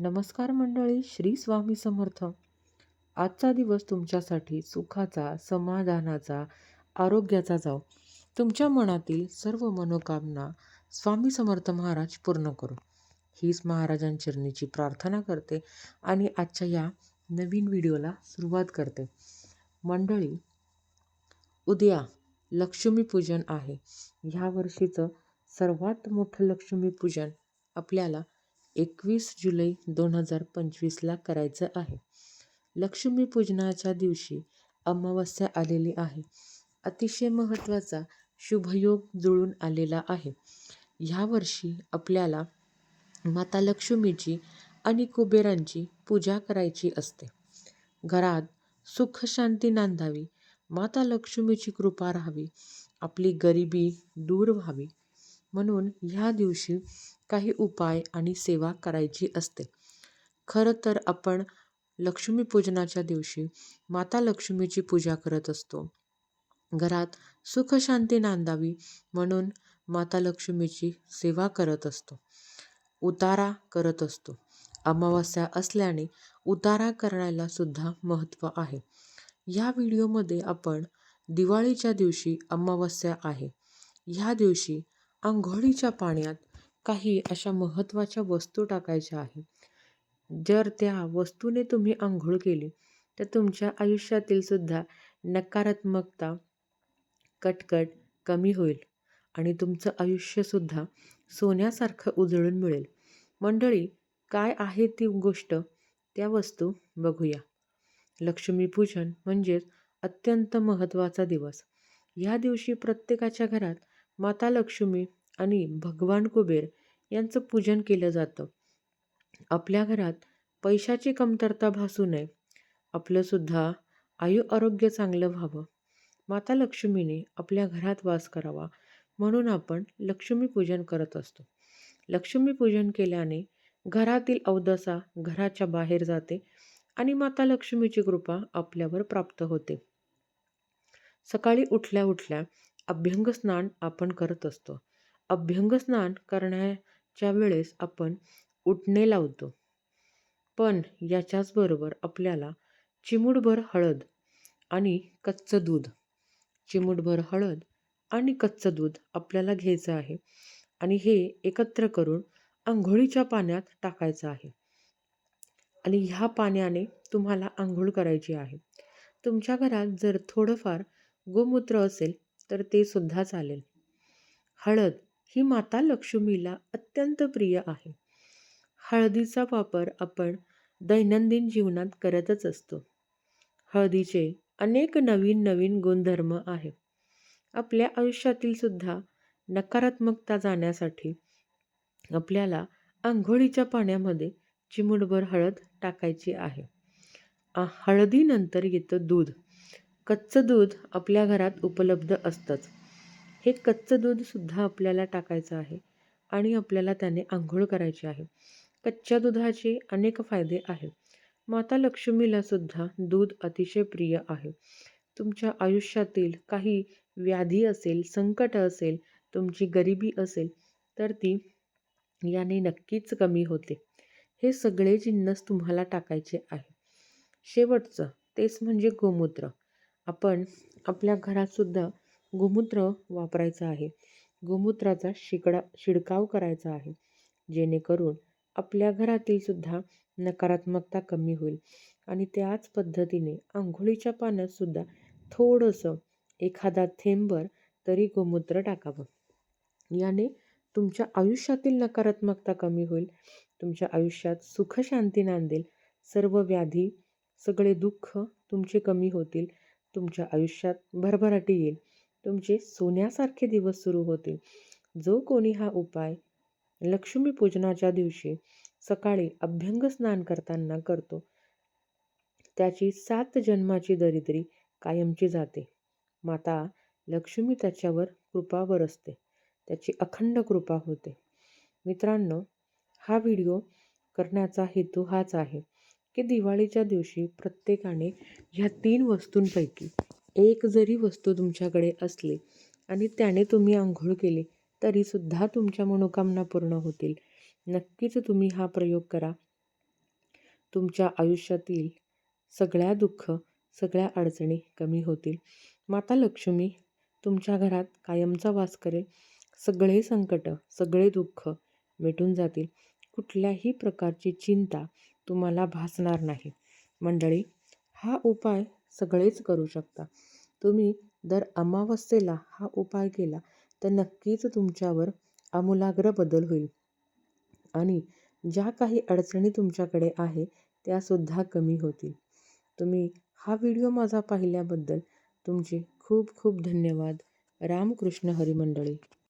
नमस्कार मंडळी श्री स्वामी समर्थ. आजचा दिवस तुमच्यासाठी सुखाचा समाधानाचा आरोग्याचा जाव. तुमच्या मनातील सर्व मनोकामना स्वामी समर्थ महाराज पूर्ण करू. हीच महाराजांचरणीची प्रार्थना करते आणि आजच्या या नवीन व्हिडिओला सुरुवात करते. मंडळी उद्या लक्ष्मीपूजन आहे. ह्या वर्षीचं सर्वात मोठं लक्ष्मीपूजन आपल्याला एकवीस जुलै दोन हजार पंचवीसला करायचं आहे. लक्ष्मीपूजनाच्या दिवशी अमावस्या आलेली आहे. अतिशय महत्त्वाचा शुभयोग जुळून आलेला आहे. ह्या वर्षी आपल्याला माता लक्ष्मीची आणि कुबेरांची पूजा करायची असते. घरात सुख शांती नांदावी माता लक्ष्मीची कृपा राहावी आपली गरिबी दूर व्हावी. म्हणून ह्या दिवशी काही उपाय आणि सेवा करायची असते. खरं तर आपण लक्ष्मीपूजनाच्या दिवशी माता लक्ष्मीची पूजा करत असतो. घरात सुखशांती नांदावी म्हणून माता लक्ष्मीची सेवा करत असतो. उतारा करत असतो. अमावस्या असल्याने उतारा करायला सुद्धा महत्त्व आहे. या व्हिडिओमध्ये आपण दिवाळीच्या दिवशी अमावस्या आहे. ह्या दिवशी आंघोळीच्या पाण्यात काही अशा महत्त्वाच्या वस्तू टाकायच्या आहे जर त्या वस्तूने तुम्ही आंघोळ केली तर तुमच्या आयुष्यातील सुद्धा नकारात्मकता कटकट कमी होईल आणि तुमचं आयुष्यसुद्धा सोन्यासारखं उजळून मिळेल. मंडळी काय आहे ती गोष्ट? त्या वस्तू बघूया. लक्ष्मीपूजन म्हणजेच अत्यंत महत्त्वाचा दिवस. ह्या दिवशी प्रत्येकाच्या घरात माता लक्ष्मी आणि भगवान कुबेर यांचं पूजन केलं जातं. आपल्या घरात पैशाची कमतरता भासू नये. आपलंसुद्धा आयु आरोग्य चांगलं व्हावं. माता लक्ष्मीने आपल्या घरात वास करावा म्हणून आपण लक्ष्मीपूजन करत असतो. लक्ष्मीपूजन केल्याने घरातील अवदसा घराच्या बाहेर जाते आणि माता लक्ष्मीची कृपा आपल्यावर प्राप्त होते. सकाळी उठल्या उठल्या अभ्यंग स्नान आपण करत असतो. अभ्यंग स्नान करण्याच्या वेळेस आपण उठणे लावतो. पण याच्याचबरोबर आपल्याला चिमूटभर हळद आणि कच्चं दूध चिमूटभर हळद आणि कच्चं दूध आपल्याला घ्यायचं आहे आणि हे एकत्र करून आंघोळीच्या पाण्यात टाकायचं आहे. आणि ह्या पाण्याने तुम्हाला आंघोळ करायची आहे. तुमच्या घरात जर थोडंफार गोमूत्र असेल तर ते सुद्धा चालेल. हळद ही माता लक्ष्मीला अत्यंत प्रिय आहे. हळदीचा वापर आपण दैनंदिन जीवनात करतच असतो. हळदीचे अनेक नवीन नवीन गुणधर्म आहे आपल्या आयुष्यातील सुद्धा नकारात्मकता जाण्यासाठी आपल्याला आंघोळीच्या पाण्यामध्ये चिमुटभर हळद टाकायची आहे. हळदीनंतर येतं दूध. कच्चं दूध आपल्या घरात उपलब्ध असतंच. हे कच्चं दूधसुद्धा आपल्याला टाकायचं आहे आणि आपल्याला त्याने आंघोळ करायची आहे. कच्च्या दुधाचे अनेक फायदे आहेत. माता लक्ष्मीला सुद्धा दूध अतिशय प्रिय आहे. तुमच्या आयुष्यातील काही व्याधी असेल संकट असेल तुमची गरिबी असेल तर ती याने नक्कीच कमी होते. हे सगळे जिन्नस तुम्हाला टाकायचे आहे. शेवटचं तेच म्हणजे गोमूत्र. आपण आपल्या घरातसुद्धा गोमूत्र वापरायचं आहे. गोमूत्राचा शिकडा शिडकाव करायचा आहे. जेणेकरून आपल्या घरातील सुद्धा नकारात्मकता कमी होईल. आणि त्याच पद्धतीने आंघोळीच्या पाण्यातसुद्धा थोडंसं एखादा थेंबर तरी गोमूत्र टाकावं. याने तुमच्या आयुष्यातील नकारात्मकता कमी होईल. तुमच्या आयुष्यात सुखशांती नांदेल. सर्व व्याधी सगळे दुःख तुमचे कमी होतील. तुमच्या आयुष्यात भरभराटी येईल. तुमचे सोन्यासारखे दिवस सुरू होतील. जो कोणी हा उपाय लक्ष्मीपूजनाच्या दिवशी सकाळी अभ्यंग स्नान करताना करतो त्याची सात जन्माची दरिद्री कायमची जाते. माता लक्ष्मी त्याच्यावर कृपा बरसते त्याची अखंड कृपा होते. मित्रांनो हा व्हिडिओ करण्याचा हेतू हाच आहे की दिवाळीच्या दिवशी प्रत्येकाने ह्या तीन वस्तूंपैकी एक जरी वस्तू तुमच्याकडे असली आणि त्याने तुम्ही आंघोळ केली तरीसुद्धा तुमच्या मनोकामना पूर्ण होतील. नक्कीच तुम्ही हा प्रयोग करा. तुमच्या आयुष्यातील सगळ्या दुःख सगळ्या अडचणी कमी होतील. माता लक्ष्मी तुमच्या घरात कायमचा वास करेल. सगळे संकट सगळे दुःख मिटून जातील. कुठल्याही प्रकारची चिंता तुम्हाला भासणार नाही. मंडळी हा उपाय सगळेच करू शकता. तुम्ही दर अमावस्येला हा उपाय केला तर नक्कीच तुमच्यावर आमूलाग्र बदल होईल. आणि ज्या काही अडचणी तुमच्याकडे आहे त्यासुद्धा कमी होतील. तुम्ही हा व्हिडिओ माझा पाहिल्याबद्दल तुमचे खूप खूप धन्यवाद. रामकृष्ण हरिमंडळी.